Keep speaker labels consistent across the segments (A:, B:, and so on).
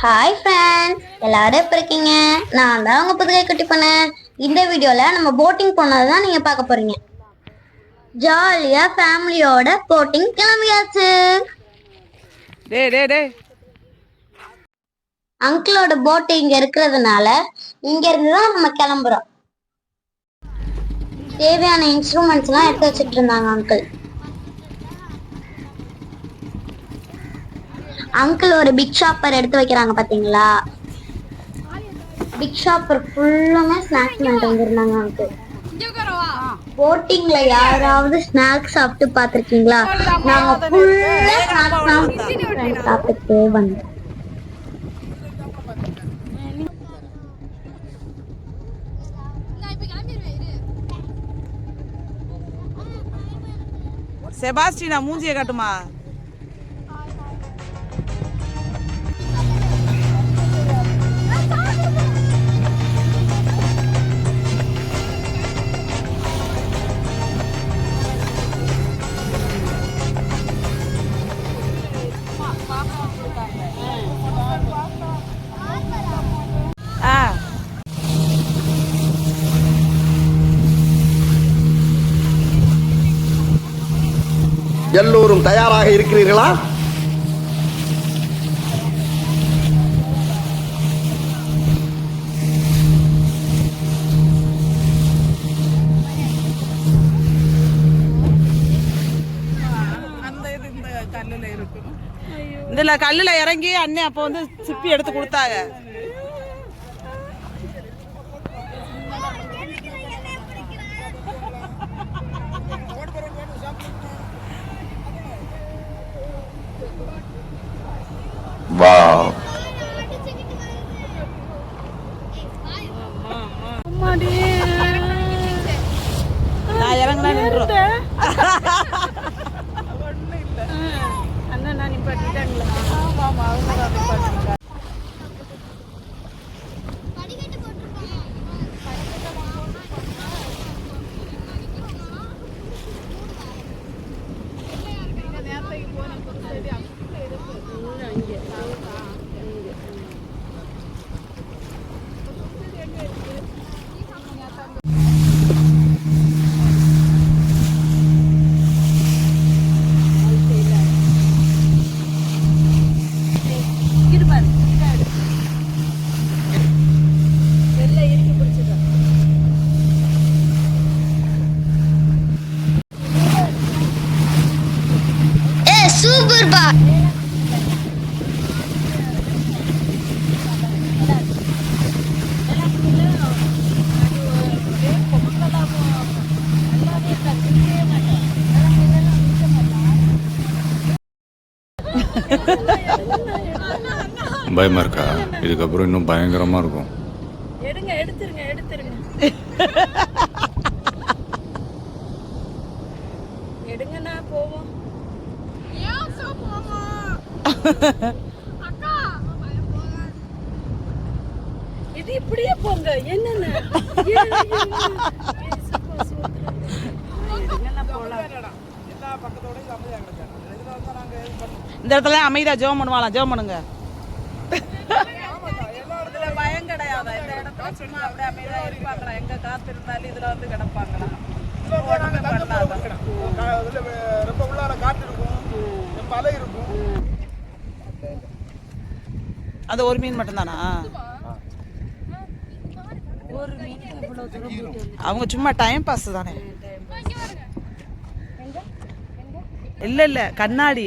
A: Hi friends எல்லாரும் எப்படி இருக்கீங்க? நான் தான் உங்க புதுகை குட்டி பண்ணேன் இந்த வீடியோல நம்ம போட்டிங் போனது தான் நீங்க பார்க்க போறீங்க. ஜாலியா ஃபேமிலியோட போட்டிங் கிளம்பியாச்சு. அங்கிளோட போட் இங்க இருக்கிறதுனால இங்க இருந்து தான் நம்ம கிளம்புறோம். தேவையான இன்ஸ்ட்ருமெண்ட்ஸ் எல்லாம் எடுத்து வச்சுட்டு இருந்தாங்க அங்கிள் அங்கிள் ஒரு பிக் ஷாப்பர் எடுத்து வைக்கிறாங்க பாத்தீங்களா? பிக் ஷாப்பர் ஃபுல்லுமே ஸ்நாக்ஸ் பண்ணிட்டு வந்திருந்தாங்க அங்கிள் போட்டிங்ல யாராவது ஸ்நாக்ஸ் சாப்பிட்டு பாத்திருக்கீங்களா நாங்க ஃபுல்லா ஸ்நாக்ஸ் சாப்பிட்டு வந்தோம்.
B: செபாஸ்டினா மூஞ்சியை காட்டுமா?
C: எல்லோரும் தயாராக இருக்கிறீர்களா?
B: இதுல கல்லுல இறங்கி அண்ணன் அப்போ வந்து சிப்பி எடுத்து கொடுத்தாங்க.
D: பயமா இருக்கா? இதுக்கப்புறம் இன்னும் பயங்கரமா இருக்கும்.
E: எடுங்க எடுத்துருங்க எடுத்துருங்க. எடுங்கண்ணா போவோம். இது இப்படியே போங்க. என்னென்ன
B: இந்த இடத்துல அமைதியா ஜெபம் பண்ணுவாளாம் ஜெபம் பண்ணுங்க. கிடையாது இந்த இடத்துல சும்மா அப்படியே அமைதியா இருப்பாங்களா எங்க காத்து இருந்தாலும் இதுல வந்து கிடப்பாங்களா.
C: ரொம்ப உள்ளார காட்டு இருக்கும். அலை இருக்கும்.
B: அது ஒரு மீன் மட்டும்தானா? அவங்க சும்மா டைம் பாஸ் தானே? இல்ல இல்ல. கண்ணாடி.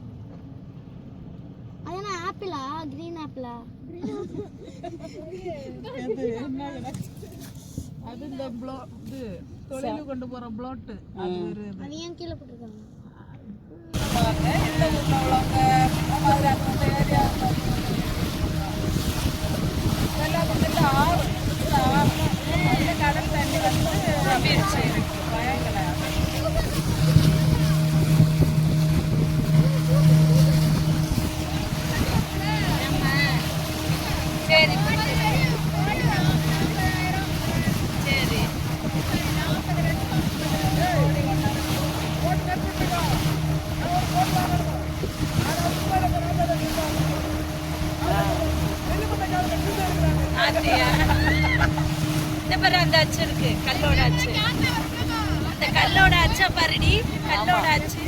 A: ஆப்பிளா? கிரீன் ஆப்பிளா?
B: அது இந்த ப்ளோ இது தொழில் கொண்டு போற ப்ளோட்டு அது ஒரு
A: அது ஏன் கீழே
B: சரி.
E: சரி இந்த பாரு அந்த அச்சு கல்லோட அச்சு. அந்த கல்லோட அச்சா பாருடி. கல்லோட அச்சு.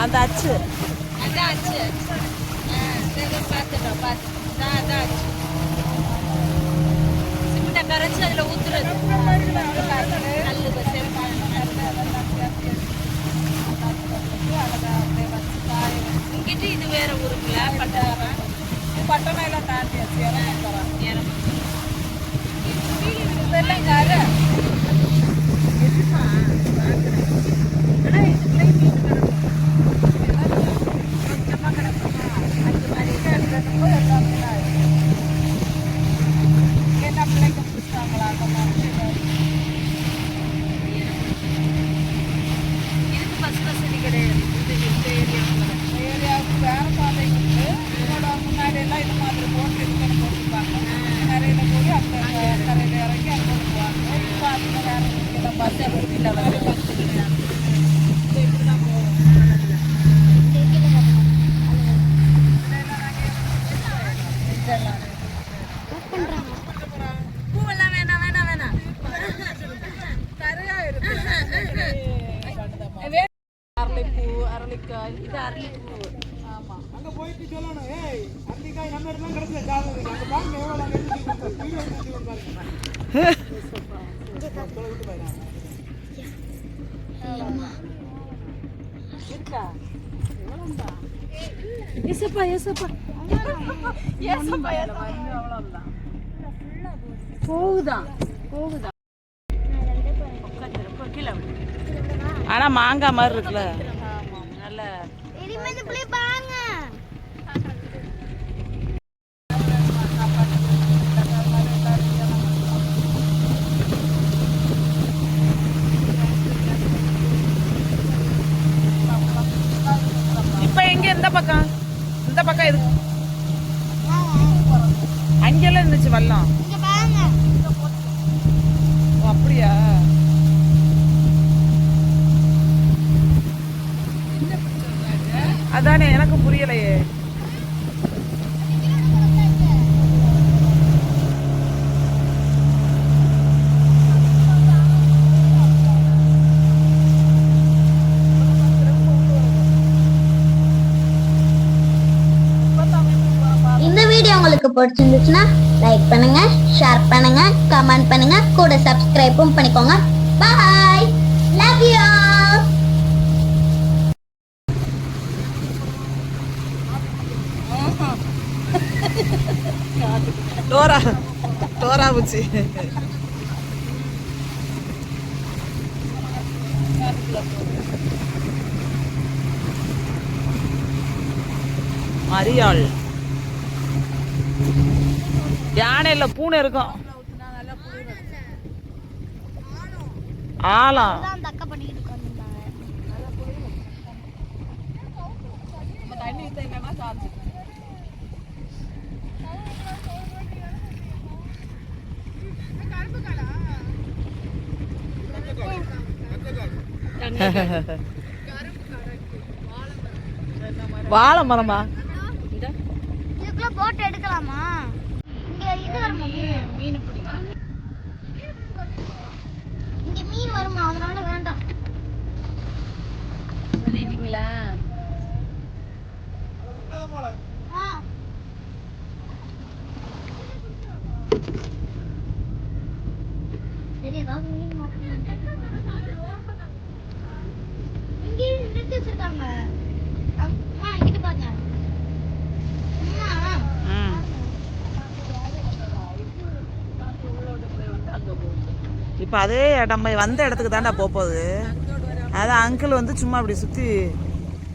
B: அந்த அச்சு.
E: அதான் அச்சு. பார்த்துட்டோம் பார்த்து. அதான் அதான் அச்சு. சிமெண்ட்டை கரைச்சி அதில் ஊத்துறது. கல்லு செருப்பான இங்கிட்டு இது வேற ஊருக்குல பட்டணம்
B: பட்டணம் எல்லாம் தாண்டியாச்சு
E: நேரம்
B: இதெல்லாம் காரு என்ன பிள்ளைங்க பிடிச்சாங்களா அந்த மாதிரி
E: இதுக்கு பஸ் வசதி கிடையாது இது இந்த ஏரியாவுக்குள்ள
B: ஏரியாவுக்கு வேற பாதை இருக்கு இதோட முன்னாடி எல்லாம் இது மாதிரி போட்டு இதுக்கு போட்டுருப்பாங்க கரையில போய் அந்த கரையில இறங்கி அங்கே போடுவாங்க இப்போ அதுல வேற இல்லை பஸ் இல்லை வந்து பஸ் இல்லை இப்படி தான் போவோம்
E: பூவெல்லாம் வேணாம் வேணாம் வேணாம்
B: கரையா இருக்கு அரளிப்பூ அரளிக்காய்
E: இது அரளிப்பூ
B: ஆமா
C: அங்க போயிட்டு சொல்லணும் ஏய் அன்னைக்காய் நம்ம இடத்துல கிடைச்சல காதல் அங்க பாருங்க எவ்வளவு அங்க எடுத்து வீடியோ எடுத்து பாருங்க
B: இருக்கா
E: ஏசப்பா ஏசப்பா
B: ஏசப்பா ஏசப்பா ஆனா மாங்காய் மாதிரி இருக்குல்ல. இப்ப எங்க இந்த பக்கம்? இந்த பக்கம் இது அங்கெல்லாம் இருந்துச்சு வெள்ளம். ஓ, அப்படியா? அதானே எனக்கு புரியலையே.
A: பிடிச்சிருந்துச்சுன்னா லைக் பண்ணுங்க ஷேர் பண்ணுங்க கமெண்ட் பண்ணுங்க கூட சப்ஸ்கிரைப்பும் பண்ணிக்கோங்க. Bye love you
B: Dora Dora பூச்சி. மரியாள் யானை இல்ல பூனை இருக்கும். ஆலம் வாழை மரமா.
A: போட்டோ எடுக்கலாமா? மீன் பிடிக்கும் இங்க மீன் வருமா? அதனால வேண்டாம். சரி ஏதாவது மீன் இங்கே நிறுத்தி வச்சிருக்காங்க.
B: இப்போ அதே நம்ம வந்த இடத்துக்கு தாண்டா போகுது. அதான் அங்கிள் வந்து சும்மா அப்படி சுற்றி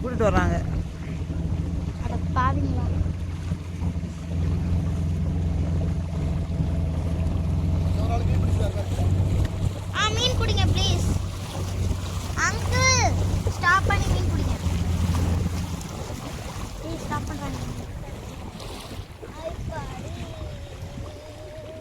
B: கூட்டிகிட்டு வர்றாங்க.
A: அட